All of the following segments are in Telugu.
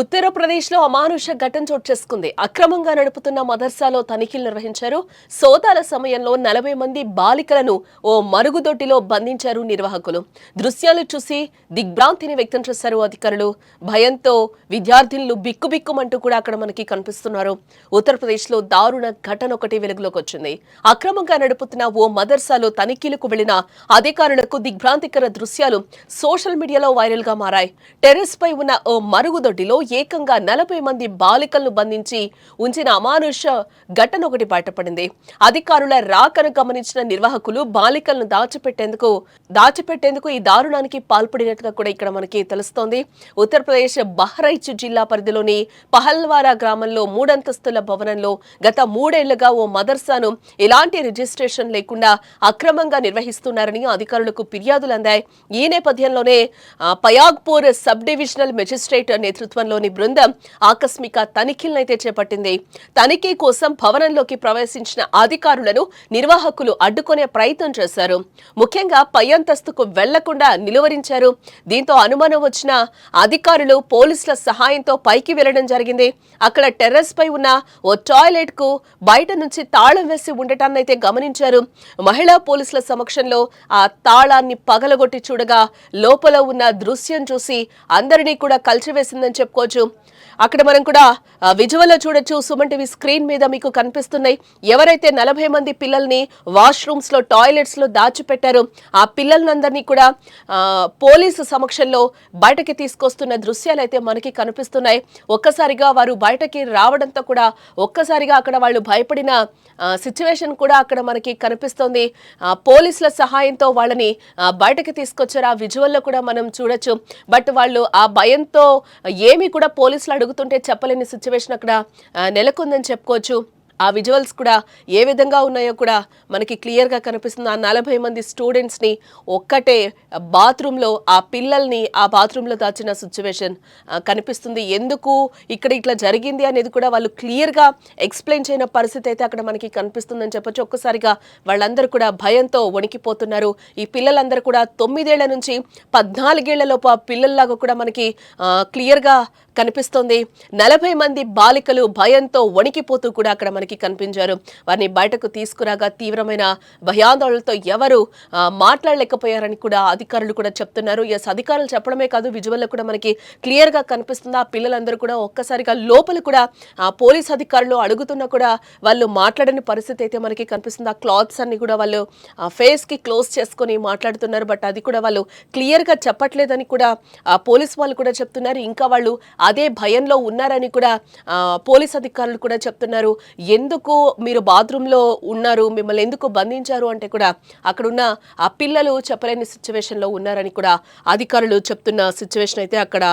ఉత్తరప్రదేశ్లో అమానుష ఘటన చోటు చేసుకుంది. అక్రమంగా నడుపుతున్న మదర్సాలో తనిఖీలు నిర్వహించారు. సోదాల సమయంలో నలభై మంది బాలికలను ఓ మరుగుదొడ్డిలో బంధించారు నిర్వాహకులు. దృశ్యాలు చూసి దిగ్భ్రాంతిని వ్యక్తం చేశారు అధికారులు. భయంతో విద్యార్థినులు బిక్కుబిక్కుమంటూ కూడా అక్కడ మనకి కనిపిస్తున్నారు. ఉత్తరప్రదేశ్లో దారుణ ఘటన ఒకటి వెలుగులోకి వచ్చింది. అక్రమంగా నడుపుతున్న ఓ మదర్సాలో తనిఖీలకు వెళ్ళిన అధికారులకు దిగ్భ్రాంతికర దృశ్యాలు సోషల్ మీడియాలో వైరల్గా మారాయి. టెర్రస్ పై ఉన్న ఓ మరుగుదొడ్డిలో ఏకంగా నలభై మంది బాలికలను బంధించి ఉంచిన అమానుష ఘటన ఒకటి బయటపడింది. అధికారుల రాకను గమనించిన నిర్వాహకులు బాలికలను దాచిపెట్టేందుకు దాచిపెట్టేందుకు ఈ దారుణానికి పాల్పడినట్టుగా కూడా ఇక్కడ మనకి తెలుస్తోంది. ఉత్తరప్రదేశ్ బహ్రైచ్ జిల్లా పరిధిలోని పహల్వారా గ్రామంలో మూడంతస్తుల భవనంలో గత మూడేళ్ళుగా ఓ మదర్సాను ఎలాంటి రిజిస్ట్రేషన్ లేకుండా అక్రమంగా నిర్వహిస్తున్నారని అధికారులకు ఫిర్యాదులు అందాయి. ఈ నేపథ్యంలోనే పయాగ్పూర్ సబ్ డివిజనల్ మెజిస్ట్రేట్ లోని బృందం ఆకస్మిక తనిఖీలనైతే చేపట్టింది. తనిఖీ కోసం భవనంలోకి ప్రవేశించిన అధికారులను నిర్వాహకులు అడ్డుకునే ప్రయత్నం చేశారు. ముఖ్యంగా పై అంతస్తుకు వెళ్ళకుండా నిలువరించారు. దీంతో అనుమానం వచ్చిన అధికారులు పోలీసుల సహాయంతో పైకి వెళ్ళడం జరిగింది. అక్కడ టెర్రస్ పై ఉన్న ఓ టాయిలెట్కు బయట నుంచి తాళం వేసి ఉండటాన్ని అయితే గమనించారు. మహిళా పోలీసుల సమక్షంలో ఆ తాళాన్ని పగలగొట్టి చూడగా లోపల ఉన్న దృశ్యం చూసి అందరినీ కూడా కలిసివేసిందని చెప్పుకోవచ్చు. అక్కడ మనం కూడా విజువల్లో చూడొచ్చు సుమన్ టీవీ స్క్రీన్ మీద మీకు కనిపిస్తున్నాయి. ఎవరైతే నలభై మంది పిల్లల్ని వాష్రూమ్స్లో టాయిలెట్స్లో దాచిపెట్టారో ఆ పిల్లలందరినీ కూడా పోలీసు సమక్షంలో బయటకి తీసుకొస్తున్న దృశ్యాలు అయితే మనకి కనిపిస్తున్నాయి. ఒక్కసారిగా వారు బయటకి రావడంతో కూడా ఒక్కసారిగా అక్కడ వాళ్ళు భయపడిన సిచ్యువేషన్ కూడా అక్కడ మనకి కనిపిస్తోంది. పోలీసుల సహాయంతో వాళ్ళని బయటకి తీసుకొచ్చారు. ఆ విజువల్లో కూడా మనం చూడొచ్చు. బట్ వాళ్ళు ఆ భయంతో ఏమి కూడా పోలీసులు అడుగుతుంటే చెప్పలేని సిచ్యువేషన్ అక్కడ నెలకొందని చెప్పుకోవచ్చు. ఆ విజువల్స్ కూడా ఏ విధంగా ఉన్నాయో కూడా మనకి క్లియర్గా కనిపిస్తుంది. ఆ నలభై మంది స్టూడెంట్స్ని ఒక్కటే బాత్రూంలో ఆ పిల్లల్ని ఆ బాత్రూంలో దాచిన సిచ్యువేషన్ కనిపిస్తుంది. ఎందుకు ఇక్కడ ఇట్లా జరిగింది అనేది కూడా వాళ్ళు క్లియర్గా ఎక్స్ప్లెయిన్ చేయని పరిస్థితి అయితే అక్కడ మనకి కనిపిస్తుందని చెప్పొచ్చు. ఒక్కసారిగా వాళ్ళందరూ కూడా భయంతో వణికిపోతున్నారు. ఈ పిల్లలందరూ కూడా తొమ్మిదేళ్ళ నుంచి పద్నాలుగేళ్ళలోపు ఆ పిల్లల్లాగా కూడా మనకి క్లియర్గా కనిపిస్తుంది. నలభై మంది బాలికలు భయంతో వణికిపోతూ కూడా అక్కడ మనకి కనిపించారు. వారిని బయటకు తీసుకురాగా తీవ్రమైన భయాందోళనలతో ఎవరు మాట్లాడలేకపోయారని కూడా అధికారులు కూడా చెప్తున్నారు. ఎస్ అధికారులు చెప్పడమే కాదు విజువల్లో కూడా మనకి క్లియర్గా కనిపిస్తుంది? ఆ పిల్లలందరూ కూడా ఒక్కసారిగా లోపల కూడా ఆ పోలీస్ అధికారులు అడుగుతున్నా కూడా వాళ్ళు మాట్లాడని పరిస్థితి అయితే మనకి కనిపిస్తుంది? ఆ క్లాత్స్ అన్ని కూడా వాళ్ళు ఫేస్కి క్లోజ్ చేసుకొని మాట్లాడుతున్నారు. బట్ అది కూడా వాళ్ళు క్లియర్గా చెప్పట్లేదని కూడా ఆ పోలీస్ వాళ్ళు కూడా చెప్తున్నారు. ఇంకా వాళ్ళు అదే భయంలో ఉన్నారని కూడా పోలీస్ అధికారులు కూడా చెప్తున్నారు. ఎందుకు మీరు బాత్రూంలో ఉన్నారు? మిమ్మల్ని ఎందుకు బంధించారు? అంటే కూడా అక్కడున్న ఆ పిల్లలు చెప్పలేని సిచ్యువేషన్లో ఉన్నారని కూడా అధికారులు చెప్తున్న సిచ్యువేషన్ అయితే అక్కడ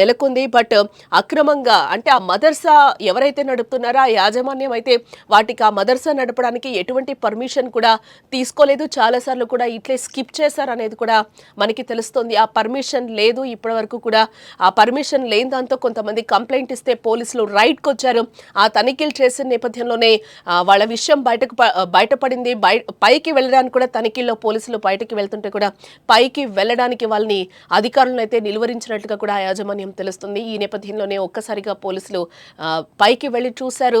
నెలకొంది. బట్ అక్రమంగా అంటే ఆ మదర్సా ఎవరైతే నడుపుతున్నారో ఆ యాజమాన్యం అయితే వాటికి ఆ మదర్సా నడపడానికి ఎటువంటి పర్మిషన్ కూడా తీసుకోలేదు. చాలాసార్లు కూడా ఇట్లే స్కిప్ చేశారు అనేది కూడా మనకి తెలుస్తుంది. ఆ పర్మిషన్ లేదు ఇప్పటి వరకు కూడా ఆ పర్మిషన్ లేని దాంతో కొంతమంది కంప్లైంట్ ఇస్తే పోలీసులు రైడ్కి వచ్చారు ఆ తనిఖీలు చేసిన నేపథ్యంలో సమయంలోనే వాళ్ళ విషయం బయటకు బయటపడింది పైకి వెళ్ళడానికి కూడా తనిఖీల్లో పోలీసులు బయటకి వెళ్తుంటే కూడా పైకి వెళ్ళడానికి వాళ్ళని అధికారులను అయితే నిలువరించినట్లుగా కూడా యాజమాన్యం తెలుస్తుంది. ఈ నేపథ్యంలోనే ఒక్కసారిగా పోలీసులు పైకి వెళ్ళి చూశారు.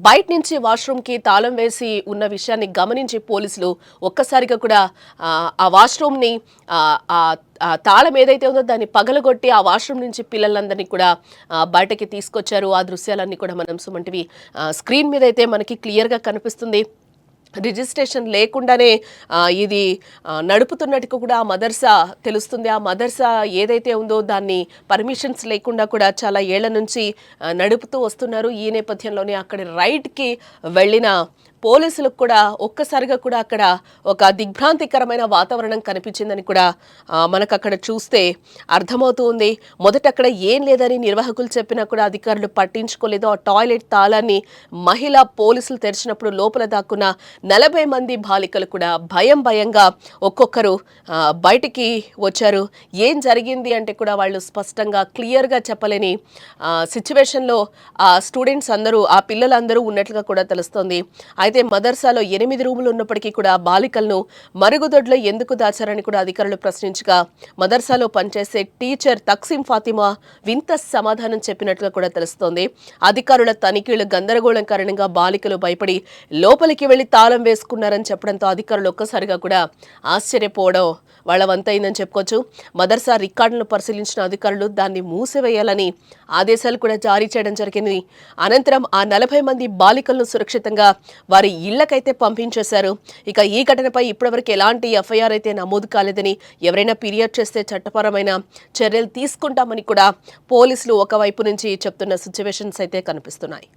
బయట నుంచి వాష్రూమ్కి తాళం వేసి ఉన్న విషయాన్ని గమనించి పోలీసులు ఒక్కసారిగా కూడా ఆ, వాష్రూమ్ని ఆ తాళం ఏదైతే ఉందో దాన్ని పగలగొట్టి ఆ వాష్రూమ్ నుంచి పిల్లలందరినీ కూడా బయటకి తీసుకొచ్చారు. ఆ దృశ్యాలన్నీ కూడా మనం సుమంటివి స్క్రీన్ మీద అయితే మనకి క్లియర్గా కనిపిస్తుంది. రిజిస్ట్రేషన్ లేకుండానే ఇది నడుపుతున్నట్టుగా కూడా ఆ మదర్సా తెలుస్తుంది. ఆ మదర్సా ఏదైతే ఉందో దాన్ని పర్మిషన్స్ లేకుండా కూడా చాలా ఏళ్ళ నుంచి నడుపుతూ వస్తున్నారు. ఈ నేపథ్యంలోనే అక్కడ రైడ్కి వెళ్ళిన పోలీసులకు కూడా ఒక్కసారిగా కూడా అక్కడ ఒక దిగ్భ్రాంతికరమైన వాతావరణం కనిపించిందని కూడా మనకు అక్కడ చూస్తే అర్థమవుతూ ఉంది. మొదట అక్కడ ఏం లేదని నిర్వాహకులు చెప్పినా కూడా అధికారులు పట్టించుకోలేదు. ఆ టాయిలెట్ తాళాన్ని మహిళా పోలీసులు తెరిచినప్పుడు లోపల దాక్కున్న నలభై మంది బాలికలు కూడా భయం భయంగా ఒక్కొక్కరు బయటికి వచ్చారు. ఏం జరిగింది అంటే కూడా వాళ్ళు స్పష్టంగా క్లియర్గా చెప్పలేని సిచ్యువేషన్లో ఆ స్టూడెంట్స్ అందరూ ఆ పిల్లలందరూ ఉన్నట్లుగా కూడా తెలుస్తోంది. అయితే మదర్సాలో ఎనిమిది రూములు ఉన్నప్పటికీ కూడా బాలికలను మరుగుదొడ్లో ఎందుకు దాచారని కూడా అధికారులు ప్రశ్నించగా మదర్సాలో పనిచేసే టీచర్ తక్సిం ఫాతిమా వింత సమాధానం చెప్పినట్లుగా కూడా తెలుస్తోంది. అధికారుల తనిఖీలు గందరగోళం కారణంగా బాలికలు భయపడి లోపలికి వెళ్ళి తాళం వేసుకున్నారని చెప్పడంతో అధికారులు ఒక్కసారిగా కూడా ఆశ్చర్యపోవడం వాళ్ళ వంతైందని చెప్పుకోవచ్చు. మదర్సా రికార్డులను పరిశీలించిన అధికారులు దాన్ని మూసివేయాలని ఆదేశాలు కూడా జారీ చేయడం జరిగింది. అనంతరం ఆ నలభై మంది బాలికలను సురక్షితంగా వారి ఇళ్ళకైతే పంపించేశారు. ఇక ఈ ఘటనపై ఇప్పటివరకు ఎలాంటి ఎఫ్ఐఆర్ అయితే నమోదు కాలేదని ఎవరైనా ఫిర్యాదు చేస్తే చట్టపరమైన చర్యలు తీసుకుంటామని కూడా పోలీసులు ఒకవైపు నుంచి చెప్తున్న సిచ్యువేషన్స్ అయితే కనిపిస్తున్నాయి.